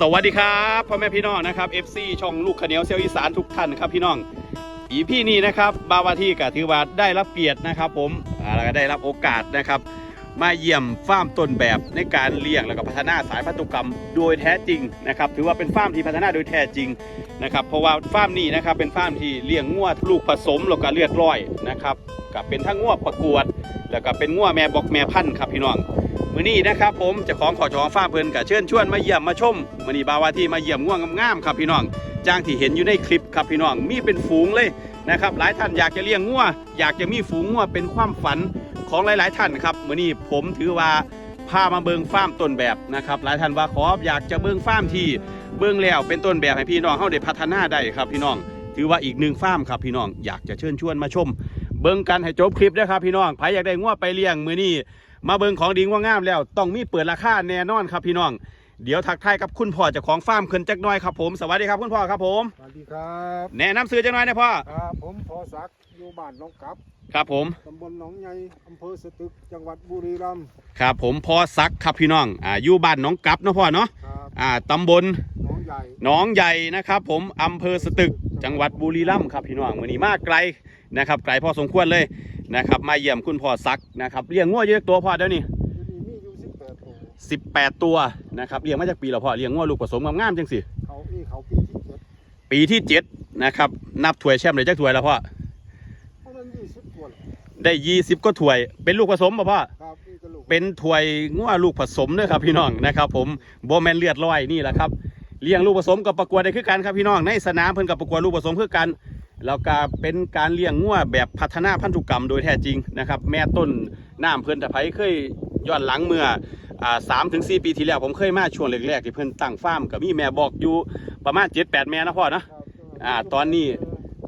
สวัสดีครับพ่อแม่พี่น้องนะครับ FC ช่องลูกขเหนียวเซลอีสานทุกท่านครับพี่น้องอีพี่นี้นะครับบาวาที่ก็ถือว่าได้รับเกียรตินะครับ ผมแล้วก็ได้รับโอกาสนะครับ มาเยี่ยมฟาร์มต้นแบบในการเลี้ยงแล้วก็พัฒนาสายพันธุกรรมโดยแท้จริงนะครับ ถือว่าเป็นฟาร์มที่พัฒนาโดยแท้จริงนะครับ เพราะว่าฟาร์มนี้นะครับเป็นฟาร์มที่เลี้ยงงวลูกผสมแล้วก็เลือดร้อยนะครับกับเป็นทั้งงวประกวด แล้วก็เป็นงวแม่บอกแม่พันธุ์ครับพี่น้อง มื้อนี้นะครับผมจะของขอจองฟ้าเพลินกับเชิญชวนมาเยี่ยมมาชมมื้อนี้บาวาที่มาเยี่ยมง่วงงามๆครับพี่น้องจ้างที่เห็นอยู่ในคลิปครับพี่น้องมีเป็นฝูงเลยนะครับหลายท่านอยากจะเลี้ยงงัวอยากจะมีฝูงงัวเป็นความฝันของหลาย ๆ ท่านครับมื้อนี้ผมถือว่าพามาเบิงฟาร์มต้นแบบนะครับหลายท่านว่าขออยากจะเบิงฟาร์มที่เบิงแล้วเป็นต้นแบบให้พี่น้องเฮาได้พัฒนาได้ครับพี่น้อง ถือว่าอีกหนึ่งฟาร์มครับพี่น้องอยากจะเชิญชวนมาชม เบิงกันให้จบคลิปด้วยครับพี่น้องใครอยากได้งัวไปเลี้ยงมือนี้ มาเบิ่งของดีว่างามแล้ว ต้องมีเปิดราคาแน่นอนครับพี่น้อง เดี๋ยวทักทายกับคุณพ่อเจ้าของฟาร์มขึ้นจักหน้อยครับผม สวัสดีครับคุณพ่อครับผม สวัสดีครับแนะนำซื้อจักหน้อยนะพ่อ ครับผมพอศักดิ์อยู่บ้านหน้องกับครับผม ตำบลหนองใหญ่อำเภอสตึกจังหวัดบุรีรัมย์ครับผมพ่อซักครับพี่น้อง อ่า อยู่บ้านหน้องกั๊บเนาะพ่อเนาะ ครับอ่า ตำบล หนองใหญ่หนองใหญ่นะครับผมอำเภอสตึกจังหวัดบุรีรัมย์ครับพี่น้องวันนี้มาไกลนะครับไกลพอสมควรเลย นะครับ มาเยี่ยมคุณพ่อซักนะครับเลี้ยงงัวเยอะตัวพ่อเดี๋ยวนี้ที่นี่มีอยู่สิบแปดตัว18ตัวนะครับเลี้ยงมาจากปีแล้วพ่อเลี้ยงงัวลูกผสมงามๆจังสิเขานี่เขาปีที่เจ็ดปีที่7นะครับ นับถ้วยแชมป์เลยจักถ้วยแล้วพ่อเพราะนั้นยี่สิบตัวแหละได้20ก็ถ้วย เป็นลูกผสมป่ะพ่อครับนี่กระลูกเป็นถ้วยงัวลูกผสมเด้อครับพี่น้องนะครับผมโบแมนเลือดลอยนี่แหละครับเลี้ยงลูกผสมกับประกวดได้คือกันครับพี่น้องในสนามเพิ่นกับประกวดลูกผสมคือกัน แล้วก็เป็นการเลี้ยงงัวแบบพัฒนาพันธุกรรมโดยแท้จริงนะครับ แม่ต้นน้ำเพิ่นต่ไผเคยย้อนหลังเมื่ออ่าสามถึงสี่ปีที่แล้วผมเคยมาช่วงแรกๆที่เพิ่อนตั้งฟาร์มกับมีแม่บอกอยู่ประมาณ7-8แม่นะพ่อนะอ่าตอนนี้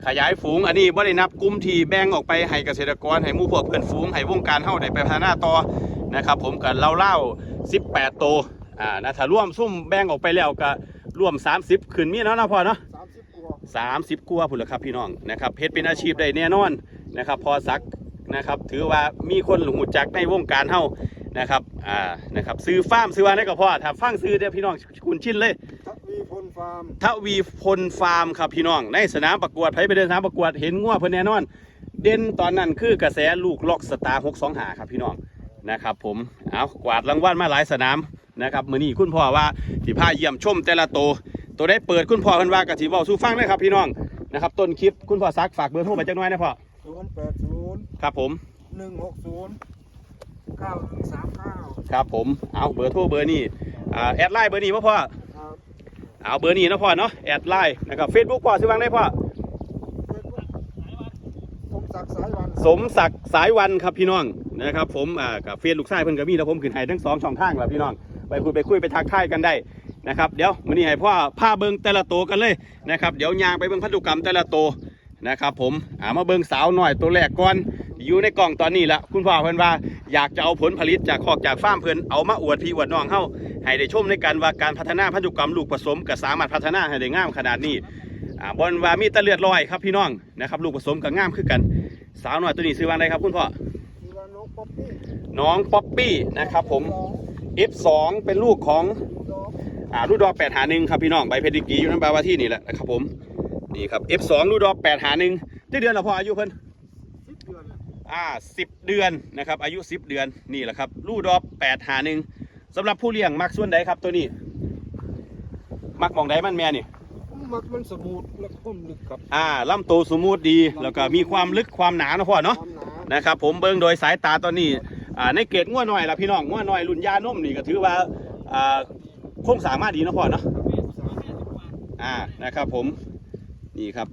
ขยายฝูงอันนี้บ่ได้นับกลุ่มที่แบ่งออกไปให้เกษตรกรให้หมู่พวกเพื่อนฝูงให้วงการเฮาได้ไปพัฒนาต่อนะครับ ผมก็เล่าๆ18โตอ่านะถ้าร่วมซุ่มแบ่งออกไปแล้วก็ร่วม 30 ขึ้นมีเนาะนะพ่อเนาะ 30กว่าพุ่นละครับพี่น้องนะครับเพชรเป็นอาชีพได้แน่นอนนะครับพอสักนะครับถือว่ามีคนหูจักในวงการเฮานะครับอ่านะครับซื้อฟาร์มซื้อว่าได้ก็พอถ้าฟังซื้อเด้อพี่น้องคุณชินเลยทวีพลฟาร์มทวีพลฟาร์มครับพี่น้องในสนามประกวดไผไปเดินสนามประกวดเห็นงัวเพิ่นแน่นอน เด่นตอนนั้นคือกระแสลูกล็อกสตาร์625ครับพี่น้องนะครับผมเอากวาดรางวัลมาหลายสนามนะครับมื้อนี้คุณพ่อว่าที่พาเยี่ยมชมแต่ละตัว ตัวได้เปิดคุณพ่อเพิ่นว่ากะสิเว้าสู่ฟังเลยครับพี่น้องนะครับต้นคลิปคุณพ่อซักฝากเบอร์โทรไปจักหน่อยนะพ่อศูนย์แปดศูนย์ครับผมหนึ่งหกศูนย์เก้าหนึ่งสามเก้าครับผมเอาเบอร์โทรเบอร์นี้อ่าแอดไลน์เบอร์นี้บ่พ่อครับเอาเบอร์นี้นะพ่อเนาะแอดไลน์นะครับ Facebook พ่อสิวางได้พ่อผมศักดิ์สายวันสมศักดิ์สายวันครับพี่น้องนะครับผมอ่ากับเฟซลูกชายเพิ่นกับมีแล้วผมขึ้นให้ทั้งสองช่องทางแล้วพี่น้องไปคุยไปคุยไปทักทายกันได้ นะครับเดี๋ยวมื้อนี้ให้พ่อพาเบิ่งแต่ละโตวกันเลยนะครับเดี๋ยวยางไปเบิ่งพันธุกรรมแต่ละโตวนะครับผมอ่ามาเบิ่งสาวหน่อยตัวแรกก่อนอยู่ในกล่องตอนนี้ละคุณพ่อเพิ่นว่าอยากจะเอาผลผลิตจากคอกจากฟาร์มเพิ่นเอามาอวดพี่อวดน้องเฮาให้ได้ชมในการว่าการพัฒนาพันธุกรรมลูกผสมก็สามารถพัฒนาให้ได้งามขนาดนี้อ่าบนว่ามีแตะเลือดลอยครับพี่น้องนะครับลูกผสมก็งามคือกัน สาวหน่อยตัวนี้ซื้อวางได้ครับคุณพ่อมีวานกป๊อปปี้น้องป๊อปปี้นะครับผมสอง F2 เป็นลูกของส องอ่าลูกดอก8หาหนึ่งครับพี่น้องใบเพดิกรีอยู่นั่นแปลว่าที่นี่แหละนะครับผมนี่ครับ F2 ลูกดอก8หาหนึ่งเดือนละพออายุเพิ่นสิบเดือนอ่า10เดือนนะครับ อายุ10เดือนนี่แหละครับลูกดอก8หาหนึ่งสำหรับผู้เลี้ยงมักส่วนใดครับตัวนี้ มักมองใดมันแม่นี่มักมันสมูทและคมลึกครับอ่าลำโตวสมูทดีแล้วก็มีความลึกความหนาเนาะพ่อเนาะความหนานะครับผมเบิ่งโดยสายตาตอนนี้อ่าในเกตง่วน้อยละพี่น้องง่วน้อยรุ่นยานมนี่ก็ถือว่าอ่า โคงสร้างมาดีเนาะพ่อเนาะอ่านะครับผมนี่ครับ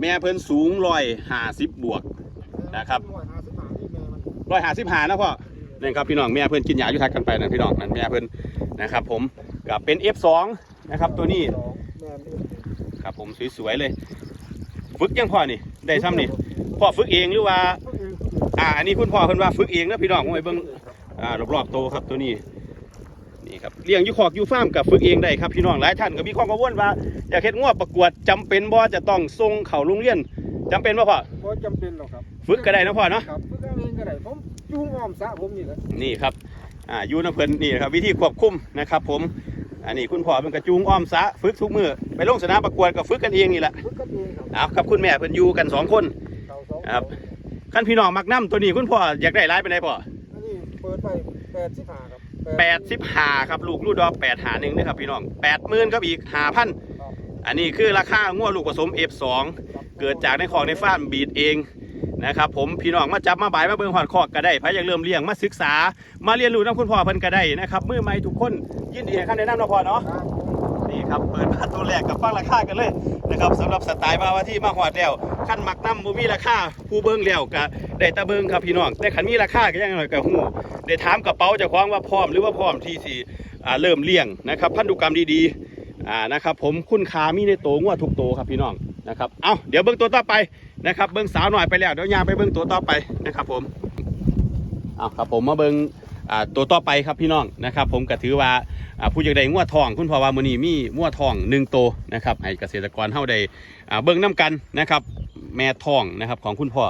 แม่เพิ่นสูงร้อยห้าสิบบวกนะครับร้อยห้าสิบห้านี่แม่มันร้อยห้าสิบห้านะพ่อนี่ครับพี่น้องแม่เพิ่นกินยาอยู่ทักกันไปนะพี่น้องนั่นแม่เพิ่นนะครับ ผมกับเป็น F2 นะครับตัวนี้ครับผมสวยๆเลยฝึกยังพ่อนี่ได้ซ้ำนี่พ่อฝึกเองหรือว่า อ่าอันนี้คุณพ่อเพิ่นว่าฝึกเองนะพี่น้องผมไปเบิ่งอ่ารอบๆโตครับตัวนี้ นี่ครับเลี้ยงอยู่คอกอยู่ฟาร์มกับฝึกเองได้ครับพี่น้องหลายท่านก็มีความกังวลว่าอยากเฮ็ดงัวประกวดจำเป็นบ่จะต้องส่งเข้าโรงเรียนจำเป็นบ่พ่อบ่จำเป็นหรอกครับฝึกก็ได้นะพ่อเนาะครับฝึกเอาเองก็ได้ผมจูงอ้อมสระผมนี่แหละนี่ครับอ่าอยู่น้ำเพิ่นนี่ครับวิธีควบคุมนะครับ ผมอันนี้คุณพ่อเป็นกระจูงอ้อมสะฝึกทุกมือไปลงสนามประกวดก็ฝึกกันเองนี่แหละฝึกกันเองครับเอาครับคุณแม่เพิ่นอยู่กันสองคนเต่าสองครับขั้นพี่น้องมักน้ำตัวนี้คุณพ่ออยากได้ร้ายไปไหนพ่ออันนี้เปิดไปแปดสิบห้าครับ แปดสิบหาครับลูกลูกดอกแปดหาหนึ่งนะครับพี่น้องแปดหมื่นครับอีกหาพันอันนี้คือราคาง้วลูกผสม F2 เกิดจากในของในฟาร์มบีดเองนะครับผมพี่น้องมาจับมาบายมาเบิ่งหอดคอกก็ได้พายอยากเริ่มเลี้ยงมาศึกษา มาเรียนรู้น้ำคุณพ่อเพิ่นก็ได้นะครับมือใหม่ทุกคนยินดีให้คำแนะนำนะพ่อเนาะนี่ครับเปิดมาตัวแรกกับฟังราคากันเลย นะครับสำหรับสไตล์บาวาที่มาหอดแล้วขั้นมักน้ำบ่มีราคาผู้เบิ่งแล้วก็ได้ตะเบิ่งครับพี่น้องแต่ขันมีราคาก็ยังหน่อยก็ฮู้ได้ถามกระเป๋าเจ้าของว่าพร้อมหรือว่าพร้อมที่สิอ่าเริ่มเลี้ยงนะครับพันธุกรรมดีๆอ่านะครับผมคุณคามีในโตงัวทุกโตครับพี่น้องนะครับเอาเดี๋ยวเบิ่งตัวต่อไปนะครับเบิ่งสาวหน่อยไปแล้วเดี๋ยวยางไปเบิ่งตัวต่อไปนะครับผมเอาครับผมมาเบิ่ง ตัวต่อไปครับพี่น้องนะครับ ผมก็ถือว่าผู้อยากได้งัวทอง คุณพ่อว่ามือนี้มีงัวทองหนึ่งโตวนะครับให้เกษตรกรเฮาได้เบิ่งน้กันนะครับ แม่ทองนะครับของคุณพ่อ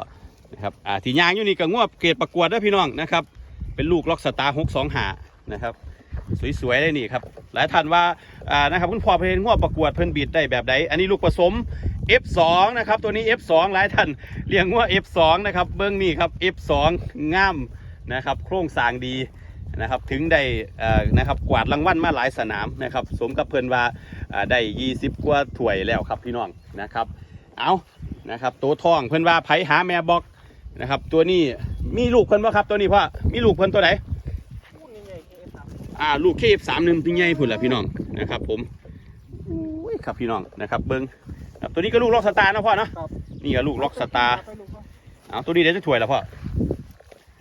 นะครับที่ยางอยู่นี่ก็งัวเกรดประกวดด้อพี่น้องนะครับ เป็นลูกล็อกสตาร์625นะครับสวยๆเลยนี่ครับหลายท่านว่าอ่านะครับคุณพ่อเพิ่นงัวประกวดเพิ่นบีดได้แบบใดอันนี้ลูกผสม F2 นะครับตัวนี้ F2 หลายท่านเลี้ยงงัว F2 นะครับเบิ่งนี่ครับ F2 งาม นะครับโครงสร้างดีนะครับถึงได้เอ่อนะครับกวาดรางวัลมาหลายสนามนะครับสมกับเพิ่นว่าอ่าได้20 กว่าถ้วยแล้วครับพี่น้องนะครับเอานะครับตัวทองเพิ่นว่าไผหาแม่บอกนะครับตัวนี้มีลูกเพิ่นบ่ครับตัวนี้พ่อมีลูกเพิ่นตัวไหนพูดง่ายๆคือสามอ่าลูกเคฟสามหนึ่งพี่ใหญ่พุ่นละพี่น้องนะครับผมอุ้ยครับพี่น้องนะครับเบิ้งครับตัวนี้ก็ลูกล็อกสตาร์นะพ่อเนาะครับนี่ก็ลูกล็อกสตาร์ไปลูกครับเอาตัวนี้เดี๋ยวจะถ้วยแล้วพ่อ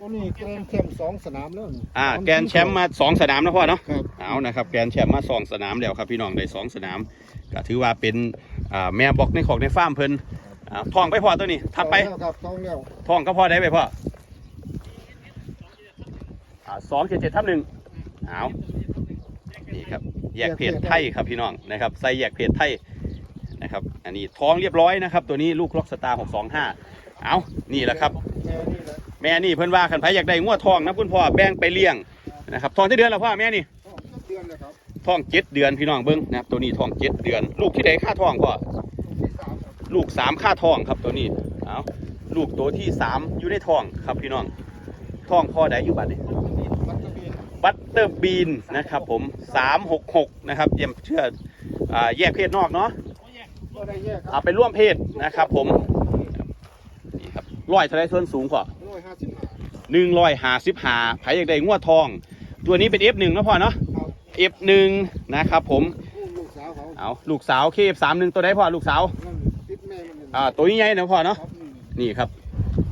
ตัวนี้แกรนด์เข้มสองสนามแล้วนี่อ่าแกนแชมป์มาสองสนามนะพ่อเนาะครับเอานะครับแกนแชมป์มาสองสนามแล้วครับพี่น้องได้สองสนามก็ถือว่าเป็นอ่าแม่บอกในของในฟาร์มเพิ่นอ่าทองไปพ่อตัวนี้ถัดไปแล้วครับต้องแล้วทองก็พ่อได้ไปพ่ออ่าสองเจ็ดเจ็ดทับหนึ่งเอานี่ครับแยกเพจไทยครับพี่น้องนะครับใส่แยกเพจไทยนะครับ อันนี้ท้องเรียบร้อยนะครับ ตัวนี้ลูกล็อกสตาร์หกสองห้าเอานี่แหละครับ แม่นี่แหละแม่นี่เพิ่นว่าขันไผอยากได้งวดทองนะคุณพ่อแบ่งไปเลี้ยงนะครับทองที่เดือนแล้วพ่อแม่นี่ต้องเดือนเลยครับท้องเจ็ดเดือนพี่น้องเบิ้งนะครับตัวนี้ท้องเจ็ดเดือน ลูกที่ใดค่าท้องพ่อที่สามครับลูกสามค่าท้องครับตัวนี้เอาลูกตัวที่สามอยู่ในท้องครับพี่น้องท้องพ่อใดอยู่บัดนี้มัตเตอร์บีนบัตเตอร์บีนนะครับผมสามหกหกนะครับเยี่ยมเชื่ออ่าแยกเพศนอกเนาะก็ได้แยกครัเอาบไปร่วมเพศนะครับผมนี่ครับร้อยเท่าไรส่วนสูงกว่าร้ อยห้าสิบห้าหนึ่งร้อยห้าสิบห้าไผอยากได้งวดทอง ตัวนี้เป็น F1 นะพ่อเนาะ ครับ F1 นะครับผม ลูกลูกสาวเขาเอาลูกสาวเคฟสามหนึ่งตัวไหนพ่อลูกสาว นั่นติดแม่มันอ่าตัวใหญ่ๆนะพ่อเนาะ ครับนี่นี่ครับ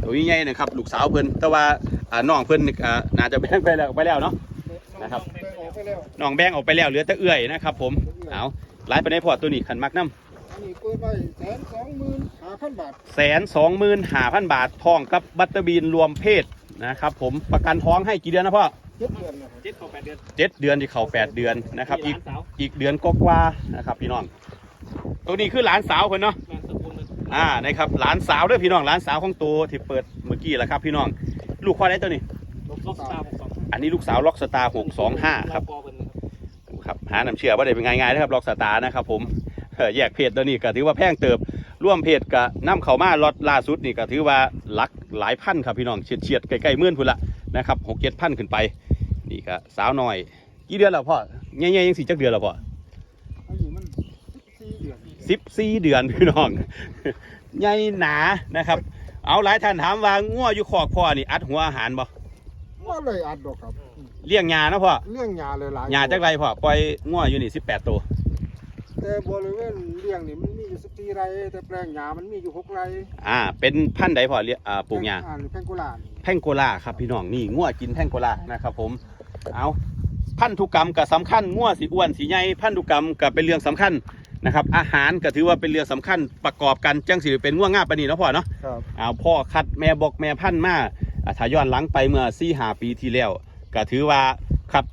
ตัวใหญ่ๆนะครับ ลูกสาวเพิ่นแต่ว่าอ่าน้องเพิ่นนี่อ่าน่าจะแบ่งไปแล้วไปแล้วเนาะ นะครับ ไปออกไปแล้วน้องแบ่งออกไปแล้วเหลือแต่เอื้อยนะครับผม เอาไล่ไปในพ่อตัวนี้ขันมักน้ อันนี้เปิดไปแสนสองหมื่นห้าพันบาทำแสนสองหมื่นห้าพันบาททองกับบัตเตอร์บีนรวมเพศนะครับผมประกันท้องให้กี่เดือนนะพ่อเจ็ดเดือนนะครับเจ็ดเข้าแปดเดือนเจ็ดเดือนที่เขาแปดเดือนนะครับ อีกหลานสาวอีกเดือนก็กว่าๆนะครับพี่น้อง ตัวนี้คือหลานสาวเพิ่นเนาะนามสกุลมันอ่า นะครับ หลานสาวเด้วยพี่น้อง หลานสาวของตัวที่เปิดเมื่อกี้แหละครับพี่น้อง ลูกพ่อได้ตัวนี้ล็อกสตาร์หกสองอันนี้ลูกสาวล็อกสตาร์หกสองห้าครับปอเป็นนะครับ ครับ หาน้ำเชื่อว่าได้เป็นง่ายๆนะครับ ล็อกสตาร์นะครับผมเอ่อ แยกเพจตัวนี้ก็ถือว่าแพงเติบร่วมเพจกับน้ำเขามาล็อตล่าสุดนี่ก็ถือว่าหลักหลายพันครับพี่น้องเฉียดเฉียดๆใกล้ๆหมื่นพุ่นละนะครับหกเจ็ดพันขึ้นไป นี่ก็สาวน้อย กี่เดือนแล้วพ่อใหญ่ๆยังสี่จักเดือนแล้วพ่ออันนี้มันสี่เดือนสิบสี่เดือนพี่น้องใหญ่หนานะครับ เอาหลายท่านถามว่าง่วอยู่ขอกพ่อนี่อัดหัวอาหารบ่ว่าเลยอัดดอกครับ เลี้ยงยานะพ่อ เลี้ยงยาเลยหลายยาจักไรพ่อปล่อยง่วอยู่นี่สิบแปดตัว แต่บริเวณเลี้ยงนี่มันมีอยู่สิบสี่ไร่แต่แปลงยามันมีอยู่หกไร่อ่า เป็นพันธุ์ใดพ่อเลี้ยงอ่าปลูกยาอ่านี่แพงกุหลาบแพงโกลาครับพี่น้องนี่ง่วกินแพงโกลานะครับผมเอาพันธุกรรมก็สำคัญง่วสีอ้วนสีใหญ่พันธุกรรมก็เป็นเรื่องสำคัญนะครับอาหารก็ถือว่าเป็นเรื่องสำคัญประกอบกันจังสิเป็นง่วงง่าปานนีเนาะพ่อเนาะครับเอาพ่อคัดแม่บอกแม่พันธุ์มาอ่าถ้าย้อนหลังไปเมื่อ4ีหาปีที่แล้วก็ถือว่าคัด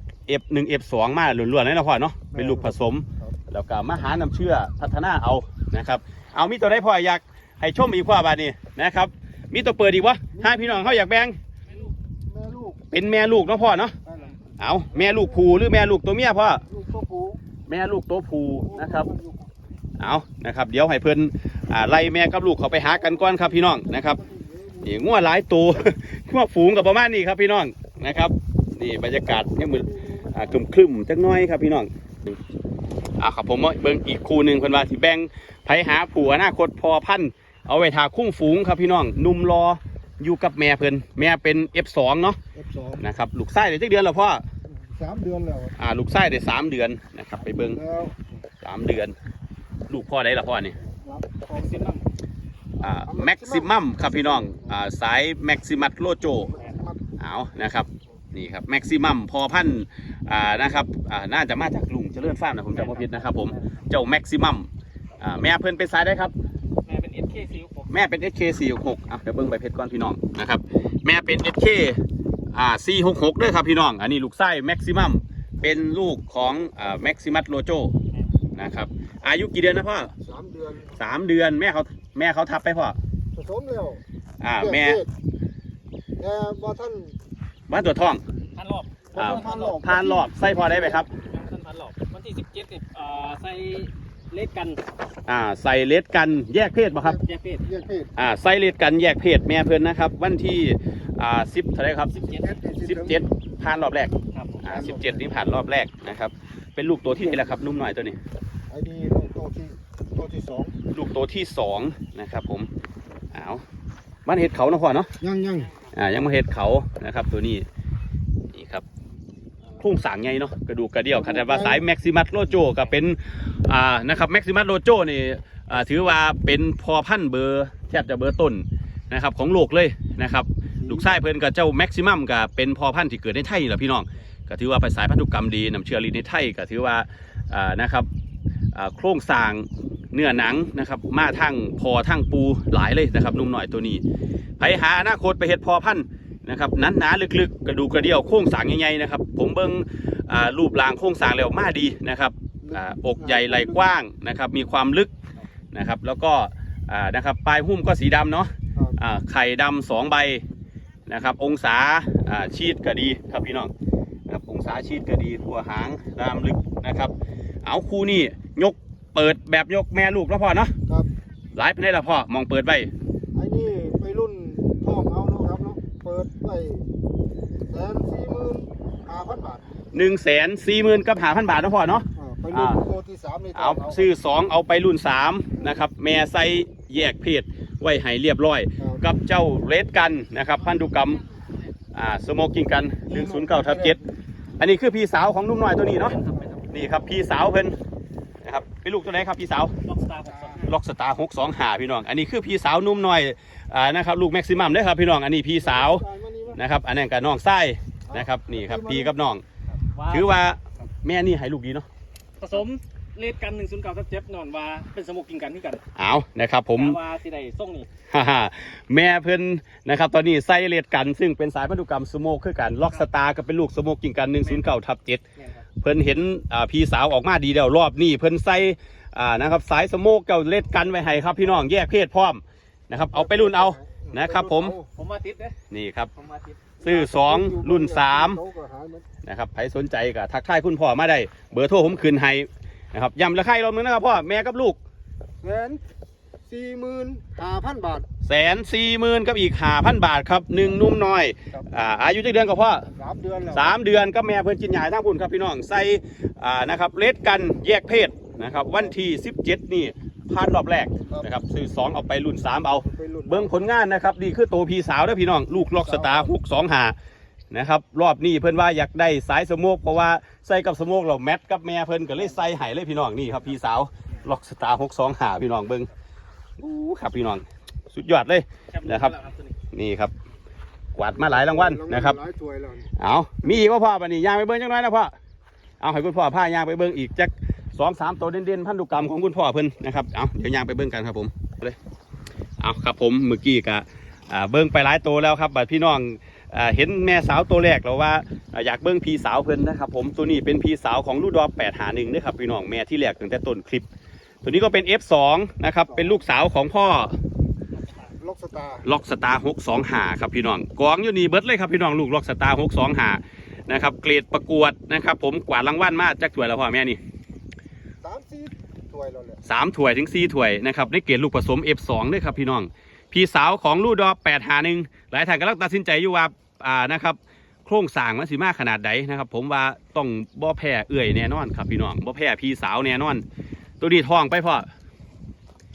F1 F2 มาล้วนๆเลยนะพ่อเนาะเป็นลูกผสมครับ แล้วก็มาหาน้ำเชื่อพัฒนาเอานะครับ เอามีตัวได้พ่ออยากให้ชมอีกพ่อบาดนี้นะครับ มีตัวเปิดอีกวะให้พี่น้องเขาอยากแบ่งแม่ลูกเป็นแม่ลูกเนาะพ่อเนาะได้แล้วเอาแม่ลูกผูหรือแม่ลูกตัวเมียพ่อลูกตัวผู้แม่ลูกตัวผู้นะครับเอานะครับ เดี๋ยวให้เพิ่นอ่าไล่แม่กับลูกเขาไปหากันก่อนครับพี่น้องนะครับนี่งัวหลายตัวงัวฝูงกับประมาณนี้ครับพี่น้องนะครับนี่บรรยากาศเนี่ยเหมือนอ่าครึมครึมๆจักหน้อยครับพี่น้อง อ่าครับผมว่าเบิ่งอีกคู่หนึ่งเพิ่นว่าที่แบ่งไผหาผัวอนาคตพอพันธุ์เอาไว้ทาคุ้งฝูงครับพี่น้องหนุ่มรออยู่กับแม่เพิ่นแม่เป็น F2 เนาะ F2 นะครับลูกไส้ได้จักเดือนแล้วพ่อสามเดือนแล้วอ่าลูกไส้ได้สามเดือนนะครับไปเบิ่งแล้วสามเดือน ลูกพ่อได้ละพ่อนี่รับของสิบน้อ่าแม็กซิมัมครับพี่น้องอ่าสายแม็กซิมัสโลโจมัดเอานะครับ นี่ครับแม็กซิมัมพอพันธุ์อ่านะครับอ่าน่าจะมาจากลุงเจริญฟาร์มนะผมจำไม่ผิดนะครับผมเจ้าแม็กซิมัมอ่าแม่เพิ่นเป็นสายได้ครับำแม่เป็น SK ซีผมแม่เป็น SK466 อะเดี๋ยวเบิ่งใบเพชรก่อนพี่น้องนะครับแม่เป็น SK อ่า466ด้วยครับพี่น้อง อันนี้ลูกไส้แม็กซิมัมเป็นลูกของอ่าแม็กซิมัสโลโจนะครับอายุกี่เดือนนะพ่อสามเดือนสามเดือนแม่เขาแม่เขาทับไปพ่อผสมแล้วอ่าแม่ แต่ว่าท่าน บ้านตัวทองพันรอบอ่าพันหลอกทานรอบไส้พอได้ไหมครับ พันพันรอบวันที่สิบเจ็ดเนี่ยอ่าใส่เลขกันอ่าใส่เลดกันแยกเพศป่ะครับ แยกเพศแยกเพศอ่าใส่เลดกันแยกเพศแม่เพิ่นนะครับ วันที่อ่าสิบเท่าไหรครับสิบเจ็ดสิบเจ็ดผ่านรอบแรกครับผมอ่าสิบเจ็ดนี่ผ่านรอบแรกนะครับ เป็นลูกตัวที่ไหนละครับนุ่มหน่อยตัวนี้ ไอ้นี่ลูกโตที่โตที่สองลูกตัวที่สองนะครับผมเอาบ้านเห็ดเขาเนาะพ่อเนาะยังยัง อ่ายังมาเห็ดเขานะครับ ตัวนี้นี่ครับโครงสร้างใหญ่เนาะกระดูกกระเดี่ยวคันว่าสายแม็กซิมัสโลโจก็เป็นอ่านะครับแม็กซิมัสโลโจนี่อ่าถือว่าเป็นพอพันธุ์เบอร์แทบจะเบอร์ต้นนะครับของโลกเลยนะครับลูกไส้เพิ่นกับเจ้าแม็กซิมัมก็เป็นพอพันธุ์ที่เกิดในไทยนี่แหละพี่น้องก็ถือว่าเป็นสายพันธุกรรมดีนำเชื้อรีในไทยก็ถือว่าอ่านะครับอ่าโครงสร้าง เนื้อหนังนะครับ มาทั้งพอทั้งปูหลายเลยนะครับนุ่มหน่อยตัวนี้ไปหาอนาคตไปเฮ็ดพอพันธุ์นะครับนั้นหนาลึกๆ กระดูกกระเดี่ยวโครงสางใหญ่ๆนะครับ ผมเบิ่งอ่ารูปร่างโครงสางแล้วมาดีนะครับอ่าอกใหญ่ไหลกว้างนะครับ มีความลึกนะครับ แล้วก็นะครับปลายหุ้มก็สีดำเนาะไข่ดำสองใบนะครับ องศาชีดก็ดีครับพี่น้องนะครับองศาชีดก็ดีหัวหางรามลึกนะครับ เอาคู่นี่ยก เปิดแบบยกแม่ลูกแล้วพ่อเนาะครับหลายไปได้ละพ่อมองเปิดไว้ไอ้นี่ไปรุ่นท่องเอาเนาะครับเนาะเปิดไปแสนสี่หมื่นห้าพันบาทหนึ่งแสนสี่หมื่นกับหาพันบาทนะพ่อเนาะอ่าไปรุ่นอ่าโตที่สามในเอาซื้อสองเอาไปรุ่นสามนะครับแม่ใส่แยกเพศไว้ให้เรียบร้อยกับเจ้าเรดกันนะครับพันธุกรรมอ่าสโมกิ้งกันหนึ่งศูนย์เก้าทับเจ็ดอันนี้คือพี่สาวของนุ่มน้อยตัวนี้เนาะนี่ครับพี่สาวเพิ่น นะครับเป็นลูกตัวไหนครับพี่สาวล็อกสตาร์หกสองล็อกสตาร์หกสองหาพี่น้อง อันนี้คือพี่สาวนุ่มน้อยอ่านะครับลูกแม็กซิมัมเด้อครับพี่น้องอันนี้พี่สาวนะครับอันนั้นกับน้องไส้นะครับนี่ครับพี่กับน้อง ถือว่าแม่นี่ให้ลูกดีเนาะผสมเลขกันหนึ่งศูนย์เก้าทับเจ็ดนอนว่าเป็นสมุกกินกันที่กันเอานะครับผมว่าสิได้ส่งนี่ฮ่าฮ่าแม่เพิ่นนะครับตอนนี้ไส้เลดกันซึ่งเป็นสายพันธุกรรมสโมกคือกันล็อกสตาร์ก็เป็นลูกสโมกกิ่งกันหนึ่งศูนย์เก้าทับเจ็ดแม่นครับ เพิ่นเห็นพี่สาวออกมาดีแล้วรอบนี้เพิ่นใส่นะครับสายสโมกเก่าเล็ดกันไว้ให้ครับพี่น้องแยกเพศพร้อมนะครับ เอาไปรุ่นเอานะครับ ผมผมมาติดเด้นี่ครับซื้อสองรุ่นสามนะครับใครสนใจก็ทักทายคุณพ่อมาได้ เบอร์โทรผมคืนให้นะครับย้ำราคาอีกรอบนึงนะครับพ่อแม่กับลูกแสน สี่หมื่นห้าพันบาทแสนสี่หมื่นกับอีกห้าพันบาทครับหนึ่งนุ่มน้อยครับอ่าอายุจักเดือนกับพ่อสามเดือนแล้วสามเดือนก็แม่เพิ่นกินยาทั้งพุ่นครับพี่น้องใส่อ่านะครับเลดกันแยกเพศนะครับวันที่17 นี่ผ่านรอบแรกนะครับซื้อสองเอาไปรุ่นสามเอา ไปรุ่นเบิ้งผลงานนะครับนี่คือตัวพี่สาวเด้อพี่น้อง ลูกล็อกสตาร์หกสองหานะครับรอบนี้เพิ่นว่าอยากได้สายสโมกเพราะว่าใส่กับสโมกเราแมทกับแม่เพิ่นก็เลยใส่ไห้เลยพี่น้องนี่ครับพี่สาวล็อกสตาร์หกสองหาพี่น้องเบิ้ง อู้ครับพี่น้อง สุดยอดเลยแคปนะครับแล้วตัวนี้นี่ครับ กวาดมาหลายรางวัลนะครับหลายถ้วยแล้วเอามีอีกว่าพ่อปะนี่ย่างไปเบิ้งจังน้อยนะพ่อเอาให้คุณพ่อพาย่างไปเบิ้งอีกจักสองสามตัวเด่นๆพันธุกรรมของคุณพ่อเพิ่นนะครับเอาเดี๋ยวย่างไปเบิ้งกันครับผมเลยเอาครับผมเมื่อกี้กะอ่าเบิ้งไปหลายตัวแล้วครับบัดพี่น้องอ่าเห็นแม่สาวตัวแรกแล้วว่าอ่าอยากเบิ้งพี่สาวเพิ่นนะครับผมตัวนี้เป็นพี่สาวของลูกดอกแปดหาหนึ่งด้วยครับพี่น้องแม่ที่แรกตั้งแต่ต้นคลิป ตัวนี้ก็เป็น F2 นะครับ เป็นลูกสาวของพ่อล็อกสตาร์ล็อกสตาร์หกสองหาครับพี่น้องกองอยู่นี่เบิดเลยครับพี่น้องลูกล็อกสตาร์หกสองหานะครับเกรดประกวดนะครับ ผมกวาดรางวัลมาจากถ้วยแล้วพ่อแม่นี่สี่ถ้วยแล้วแหละสามถ้วยถึงสี่ถ้วยนะครับในเกรดลูกผสม F2 ด้วยครับพี่น้อง พี่สาวของลูกดอกแปดหาหนึ่งหลายท่านกำลังตัดสินใจอยู่ว่าอ่านะครับโครงสร้างมันสิมากขนาดใดนะครับ ผมว่าต้องบ่แพ้เอื่อยแน่นอนครับพี่น้องบ่แพ้พี่สาวแน่นอน ตัวนี้ทองไปพ่อ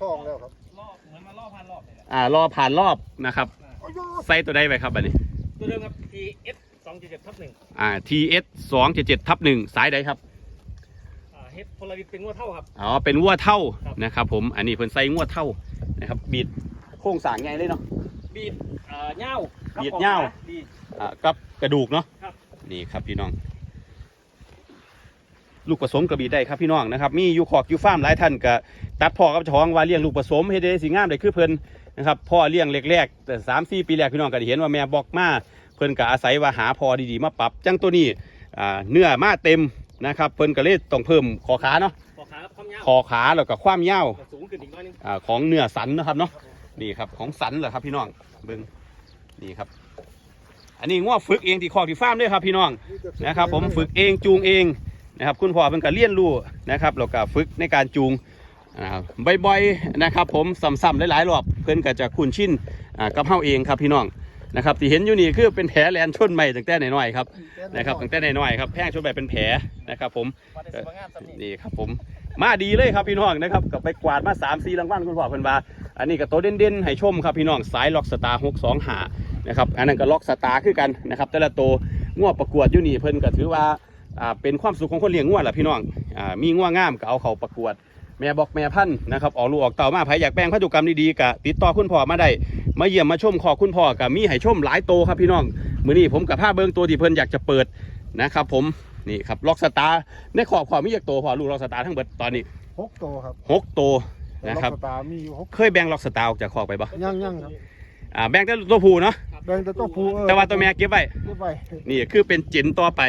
ท่องแล้วครับรอบเหมือนมารอบพันรอบเลยแหละอ่ารอผ่านรอบนะครับโอ้ยไซส์ตัวใดไปครับบัดนี้ตัวเดิมครับ TS สองเจ็ดเจ็ดทับหนึ่งอ่า TS 2 7 7ทับหนึ่งสายใดครับอ่าเฮดพลาริตเป็นงวดเท่าครับ อ๋อเป็นวัวเท่าครับ นะครับ ผมอันนี้เพิ่นใส่งัวเท่านะครับบีดโครงสร้างไงเลยเนาะ บีดอ่าเง่าครับบีดออกเหง้าดี อ่ากับกระดูกเนาะครับ นี่ครับพี่น้อง ลูกผสมกระบีได้ครับพี่น้องนะครับมีอยู่ขอกอยู่ฟาร์มหลายท่านก็ตัดพ่อกับเจ้าของว่าเลี้ยงลูกผสมเฮ็ดได้สิงามได้คือเพิ่นนะครับพ่อเลี้ยงแรกๆแต่สามสี่ปีแรกพี่น้องก็ได้เห็นว่าแม่บอกมาเพิ่นก็อาศัยว่าหาพอดีๆมาปรับจังตัวนี้อ่าเนื้อมาเต็มนะครับเพิ่นก็เลยต้องเพิ่มคอขาเนาะขอขาครับความยาวคอขาแล้วก็ความยาวสูงขึ้นอีกหน้อยนึงอ่าของเนื้อสันนะครับเนาะนี่ครับของสันเหรอครับพี่น้องเบิ้งนี่ครับ อันนี้ง้อฝึกเองที่คอกที่ฟาร์มด้วยครับพี่น้องนะครับ ผมฝึกเองจูงเอง นะครับ คุณพ่อเพิ่นก็เรียนรู้นะครับแล้วก็ฝึกในการจูงอ่าบ่อยๆนะครับ ผมซ้ำๆหลายๆรอบเพิ่นก็จะคุ้นชินอ่ากับเฮาเองครับพี่น้องนะครับที่เห็นอยู่นี่คือเป็นแผลแลนชนใหม่ตั้งแต่น้อยๆครับนะครับตั้งแต่น้อยๆครับแพงชนใหม่เป็นแผลนะครับ ผมมาได้สวยงามสำนีนี่ครับผมมาดีเลยครับพี่น้องนะครับกับไปกวาดมา3 4รางวัลคุณพ่อเพิ่นว่าอันนี้ก็โตวเด่นๆให้ชมครับพี่น้องสายล็อกสตาร์6 2หานะครับอันนั้นก็ล็อกสตาร์คือกันนะครับแต่ละตัวง่วประกวดอยู่นี่เพิ่นก็ถือว่า อ่าเป็นความสุขของคนเลี้ยงง่วแหละพี่น้องอ่ามีง่วงามก็เอาเขาประกวด แม่บอกแม่พันธุ์นะครับออกลูกออกเต่ามาใครอยากแปลงพันธุกรรมดีๆก็ติดต่อคุณพ่อมาได้มาเยี่ยมมาชมขอคุณพ่อกับมีให้ชมหลายโตวครับพี่น้องมื้อนี้ผมกับผ้าเบิงตัวที่เพิ่นอยากจะเปิดนะครับผมนี่ครับล็อกสตาร์ในขอบขอบมีอยากโตวพอลูกล็อกสตาร์ทั้งเบิดตอนนี้หกตัวครับหกโตวนะครับล็อกสตาร์มีอยู่หกเคยแบ่งล็อกสตาร์ออกจากขอบไปปะย่างย่างครับอ่าแบ่งแต่ตัวผู้เนาะแบ่งแต่ตัวผู้เออแต่ว่าตัวแม่เก็บไว้เก็บไว้นี่คือเป็นจินต่อไป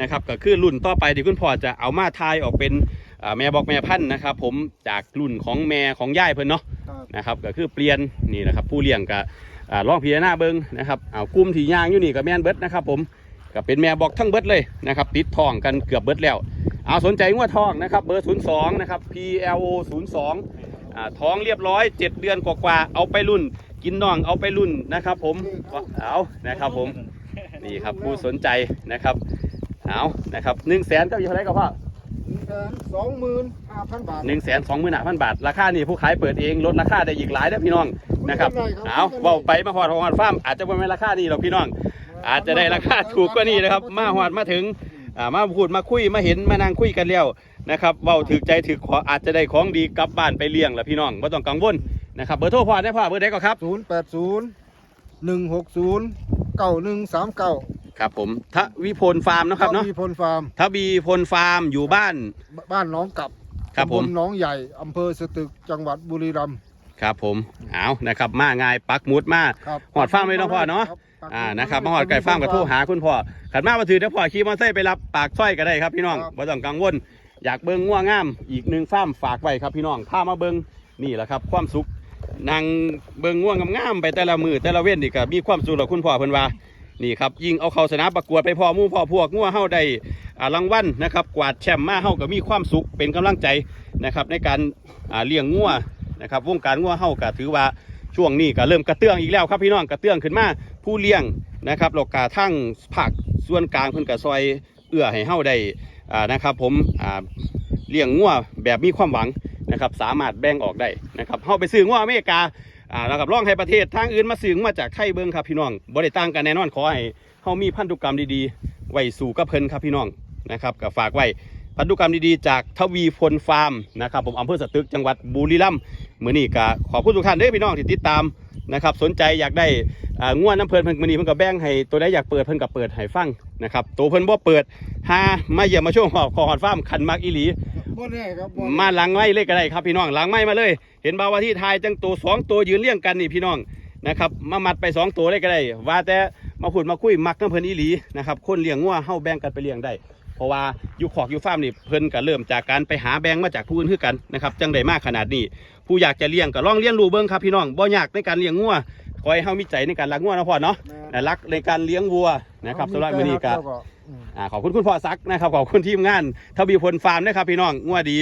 นะครับก็คือรุ่นต่อไปที่คุณพ่อจะเอามาทายออกเป็นอ่าแม่บอกแม่พันธุ์นะครับ ผมจากรุ่นของแม่ของย่ายเพิ่นเนาะครับนะครับก็คือเปลี่ยนนี่นะครับผู้เลี้ยงก็อ่าลองพิจารณาเบิ้งนะครับเอากลุ่มที่ย่างอยู่นี่ก็แม่นเบิดนะครับ ผมก็เป็นแม่บอกทั้งเบิดเลยนะครับติดทองกันเกือบเบิดแล้ว เอาสนใจงวดทองนะครับเบอร์ 02 นะครับ PLO 02อ่าท้องเรียบร้อย 7 เดือนกว่าๆเอาไปรุ่น กินน่องเอาไปรุ่นนะครับ ผมเอานะครับผมนี่ครับผู้สนใจนะครับ เอานะครับหนึ่งแสนก็อยู่เท่าไหรก็พ่อหนึ่งแสนสองหมื่นห้าพันบาทหนึ่งแสนสองหมื่นห้าพันบาท ราคานี่ผู้ขายเปิดเองลดราคาได้อีกหลายเด้อพี่น้องนะครับเอาเว่าไปมาหอดหอดฟาร์มอาจจะไม่เป็นราคานี้หรอกพี่น้อง อาจจะได้ราคาถูกกว่านี้นะครับ มาหอดมาถึงอ่ามาพูดมาคุยมาเห็นมานั่งคุยกันแล้วนะครับเว้าถึกใจถึกขออาจจะได้ของดีกลับบ้านไปเลี้ยงละพี่น้องไม่ต้องกังวลนะครับเบอร์โทรพ่อได้พ่อเบอร์ใดก็ครับศูนย์แปดศูนย์หนึ่งหกศูนย์เก้าหนึ่งสามเก้า ครับผมทวีพลฟาร์มนะครับเนาะมีพลฟาร์มทวีพลฟาร์มอยู่บ้าน บ้านหน้องกับครับผมตำลหน้องใหญ่อำเภอสตึกจังหวัดบุรีรัมย์ ครับผมเอานะครับ มาง่ายปักหมุดมาครับหอดฟาร์มเลยเนาะพ่อเนาะครับอ่านะครับมาหอดไก่ฟาร์มกับโทรหาคุณพ่อขันมามาถือเดี๋ยวพ่อขี่มอเตอร์ไซค์ไปรับปากสร้อยก็ได้ครับพี่น้องครับไม่ต้องกังวลอยากเบิ้งง่วงงาม อีกหนึ่งฟาร์มฝากไว้ครับพี่น้องพามาเบิ้งนี่แหละครับ ความสุขนางเบิ้งง่วงงามๆไปแต่ละมือแต่ละเว้นนี่ก็มีความสุขแล้วคุณพ่อเพิ่นว่า นี่ครับยิงเอาเข้าสนามประกวดไปพ่อมู่พ่อพวกง่วเฮาได้รางวัลนะครับ กวาดแชมป์มาเฮาก็มีความสุขเป็นกำลังใจนะครับ ในการาเลี้ยงง่วนะครับวงการง่วเฮาก็ถือว่าช่วงนี้ก็เริ่มกระเตื้องอีกแล้วครับพี่น้องกระเตื้องขึ้นมาผู้เลี้ยงนะครับแล้วกาทั้งภาคส่วนกลางเพิ่นก็ซอยเอื้อให้เฮาได้นะครับ ผมเลี้ยงงัวแบบมีความหวังนะครับ สามารถแบ่งออกได้นะครับเฮาไปซื้องัวอเมริกา อ่าแล้วกับร่องให้ประเทศทางอื่นมาซื้อมาจากไทยเบิ้งครับพี่น้องบริต่างกันแน่นอนขอให้เฮามีพันธุกรรมดีๆ ไว้สู่กับเพิ่นครับพี่น้องนะครับก็ฝากไว้พันธุกรรมดีๆจากทวีพลฟาร์มนะครับผมอำเภอสตึกจังหวัดบุรีรัมย์มื่อนี้ก็ขอบคุณทุกท่านเด้อพี่น้องที่ติดตาม นะครับสนใจอยากได้อ่าง่วนน้ำเพลินเพิ่นมื่อนี้เพิ่นก็แบ่งให้ตัวใดอยากเปิดเพิ่นก็เปิดให้ฟังนะครับตัวเพิ่นบ่เปิดหามาเยี่ยมมาช่วงหอบคอหอดฟาร์มขันมักอีหลีบ่แน่ครับบ่แน่มาหลังไม้เลยก็ได้ครับพี่น้องหลังไม้มาเลย เห็นบ่าวว่าที่ทายจังตัวสองตัวยืนเรียงกันนี่พี่น้องนะครับมามัดไปสองตัวเลยก็ได้ ว่าแต่มาพูดมาคุยมักน้ำเพิ่นอีหลีนะครับคนเลี้ยงงัวเฮาแบ่งกันไปเลี้ยงได้ เพราะว่าอยู่ขอกอยู่ฟาร์มนี่เพิ่นก็เริ่มจากการไปหาแบงมาจากผู้อื่นคือกันนะครับจังได้มากขนาดนี้ ผู้อยากจะเลี้ยงก็ลองเลี้ยงรู้เบิ่งครับพี่น้องบ่ยากในการเลี้ยงงัวขอให้เฮามีใจในการรักงัวนะพ่อเนาะแม่และรักในการเลี้ยงวัวนะครับสำหรับมื้อนี้ก็แล้วอืมอ่าขอบคุณคุณพ่อซักนะครับขอบคุณทีมงานทวีพลฟาร์มนะครับพี่น้องงัวดี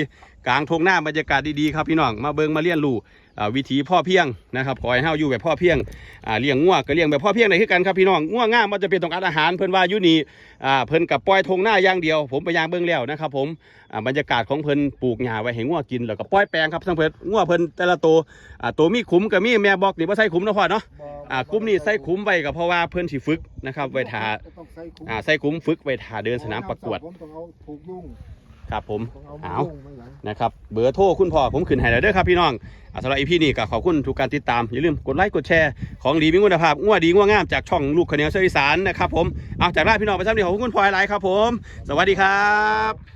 กลางทงหน้าบรรยากาศดีๆครับพี่น้องมาเบิงมาเรียนรู้อ่า วิถีพ่อเพียงนะครับขอให้เฮาอยู่แบบพ่อเพียงเลี้ยงงัวก็เลี้ยงแบบพ่อเพียงได้คือกันครับพี่น้องงัวง่ามมันจะเป็นต้องอาหารเพิ่นว่าอยู่นี่เพิ่นกับปล่อยทงหน้าอย่างเดียว ผมไปยางเบิ่งแล้วนะครับผมอ่าบรรยากาศของเพิ่นปลูกหญ้าไว้ให้งัวกินแล้วก็ปล่อยแปลงครับทั้งเพิ่นงัวเพิ่นแต่ละตัวตัวมีขุมก็มีแม่บอกนี่บ่ใส่ขุมนะพ่อเนาะอ่ากลุ่มนี้ใส่คุ้มไว้ก็เพราะว่าเพื่นสิฝึกนะครับไว้ทาต้องใส่คุ้มอ่าใส่คุ้มฝึกไว้ทาเดินสนามประกวด ผมต้องเอาผูกยุ่งครับผมต้องเอาเอายุ่งไว้หลังนะครับ เบอร์โทรคุณพ่อผมขึ้นให้แล้วเด้อครับพี่น้องอ่าสำหรับอีพีนี้ก็ขอบคุณทุกการติดตาม อย่าลืมกดไลค์กดแชร์ของดีมีคุณภาพงัวดีงัวงามจากช่องลูกขะเหนียวเชยอีสานนะครับผมเอาจากราชพี่น้องประจำเดียวของคุณพ่อหลายๆครับผม สวัสดีครับ